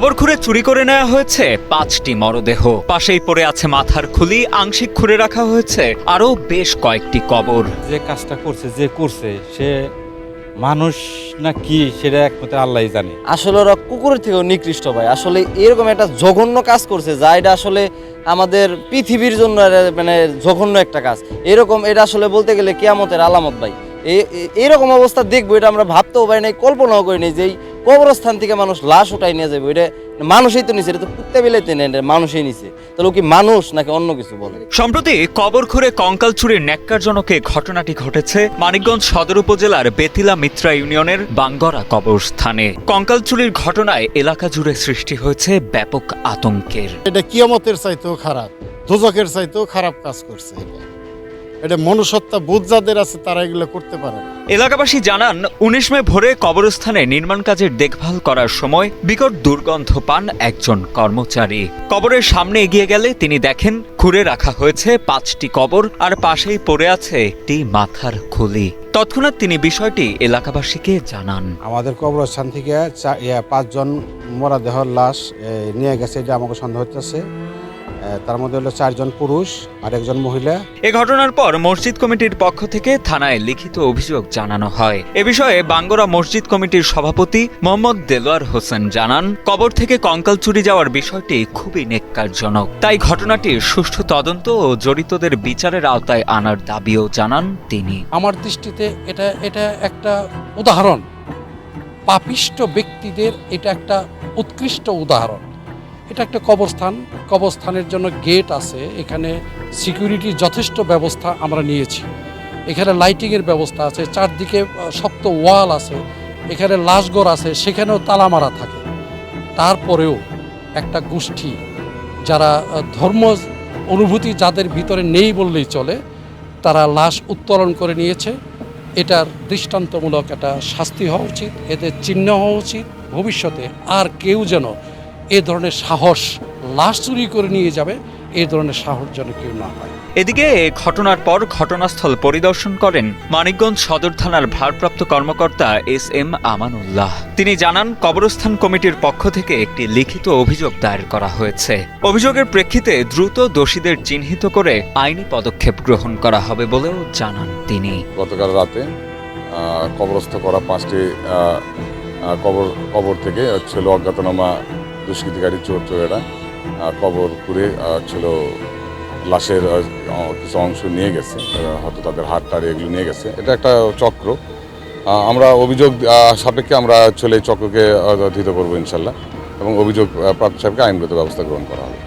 কবর খুঁড়ে চুরি করে নেওয়া হয়েছে পাঁচটি মরদেহ। পাশেই পড়ে আছে মাথার খুলি আংশিক খুঁড়ে রাখা হয়েছে আরও বেশ কয়েকটি কবর। যে কাজটা করছে যে করছে সে মানুষ না কি সেটা একমাত্র আল্লাহ জানে। আসলে ওরা কুকুরের থেকেও নিকৃষ্ট ভাই। আসলে এরকম একটা জঘন্য কাজ করছে যা এটা আসলে আমাদের পৃথিবীর জন্য মানে জঘন্য একটা কাজ। এরকম এটা আসলে বলতে গেলে কেয়ামতের আলামত ভাই। এরকম অবস্থা দেখব এটা আমরা ভাবতেও পারি নাই কল্পনাও করি নাই যে এই কবরস্থান থেকে মানুষ লাশ উঠাই নিয়ে যাবে এটা মানুষই তো নিছে এটা তো কুত্তে বেলাইতে নেই মানুষই নিছে। তাহলে কি মানুষ নাকি অন্য কিছু বলে? সম্প্রতি কবর খুঁড়ে কঙ্কাল চুরির ন্যাক্কারজনক এই ঘটনাটি ঘটেছে মানিকগঞ্জ সদর উপজেলার বেতিলা মিত্রা ইউনিয়নের বাঙ্গরা কবরস্থানে। কঙ্কাল চুরির ঘটনায় এলাকা জুড়ে সৃষ্টি হয়েছে ব্যাপক আতঙ্কের। এটা কিয়ামতের চাইতেও খারাপ দোজকের চাইতেও খারাপ কাজ করছে এটা। এটা মনুষ্যত্বা বোধ যাদের আছে তারা এগুলো করতে পারে। এলাকাবাসী জানান উনিশ মে ভোরে কবরস্থানে নির্মাণ কাজের দেখভাল করার সময় বিকট দুর্গন্ধ পান একজন কর্মচারী। কবরের সামনে এগিয়ে গেলে তিনি দেখেন খুঁড়ে রাখা হয়েছে পাঁচটি কবর আর পাশেই পড়ে আছে একটি মাথার খুলি। তৎক্ষণাৎ তিনি বিষয়টি এলাকাবাসীকে জানান। আমাদের কবরস্থান থেকে পাঁচজন মরাদেহ লাশ নিয়ে গেছে এটা আমাকে সন্দেহ হচ্ছে তার মধ্যে হলো চারজন পুরুষ আর একজন মহিলা। এ ঘটনার পর মসজিদ কমিটির পক্ষ থেকে থানায় লিখিত অভিযোগ জানানো হয়। এ বিষয়ে বাঙ্গরা মসজিদ কমিটির সভাপতি মোহাম্মদ দেলোয়ার হোসেন জানান কবর থেকে কঙ্কাল চুরি যাওয়ার বিষয়টি খুবই নেককারজনক। তাই ঘটনাটি সুষ্ঠু তদন্ত ও জড়িতদের বিচারের আওতায় আনার দাবিও জানান তিনি। আমার দৃষ্টিতে এটা এটা একটা উদাহরণ। পাপিষ্ট ব্যক্তিদের এটা একটা উৎকৃষ্ট উদাহরণ। এটা একটা কবরস্থান। কবরস্থানের জন্য গেট আছে। এখানে সিকিউরিটির যথেষ্ট ব্যবস্থা আমরা নিয়েছি। এখানে লাইটিংয়ের ব্যবস্থা আছে। চারদিকে শক্ত ওয়াল আছে। এখানে লাশঘর আছে। সেখানেও তালা মারা থাকে। তারপরেও একটা গোষ্ঠী যারা ধর্ম অনুভূতি যাদের ভিতরে নেই বললেই চলে, তারা লাশ উত্তোলন করে নিয়েছে। এটার দৃষ্টান্তমূলক একটা শাস্তি হওয়া উচিত। এদের চিহ্ন হওয়া উচিত। ভবিষ্যতে আর কেউ যেন এ ধরনের সাহস লাশ চুরি করে নিয়ে যাবে এ ধরনের সাহস যেন কেউ না পায়। এদিকে এ ঘটনার পর ঘটনাস্থল পরিদর্শন করেন মানিকগঞ্জ সদর থানার ভারপ্রাপ্ত কর্মকর্তা এস এম আমানুল্লাহ। তিনি জানান কবরস্থান কমিটির পক্ষ থেকে একটি লিখিত অভিযোগ দায়ের করা হয়েছে। অভিযোগের প্রেক্ষিতে দ্রুত দোষীদের চিহ্নিত করে আইনি পদক্ষেপ গ্রহণ করা হবে বলেও জানান তিনি। গতকাল রাতে কবরস্থ করা পাঁচটি কবর কবর থেকে ছিল অজ্ঞাতনামা দুষ্কৃতিকারী চোর চোরেরা কবর করে ছিল লাশের কিছু অংশ নিয়ে গেছে। হয়তো তাদের হাত টাড়ি এগুলো নিয়ে গেছে। এটা একটা চক্র। আমরা অভিযোগ সাপেক্ষে আমরা ছেলে চক্রকে ধৃত করব ইনশাল্লাহ এবং অভিযোগ প্রাপ্ত সাহেবকে আইনগত ব্যবস্থা গ্রহণ করা হবে।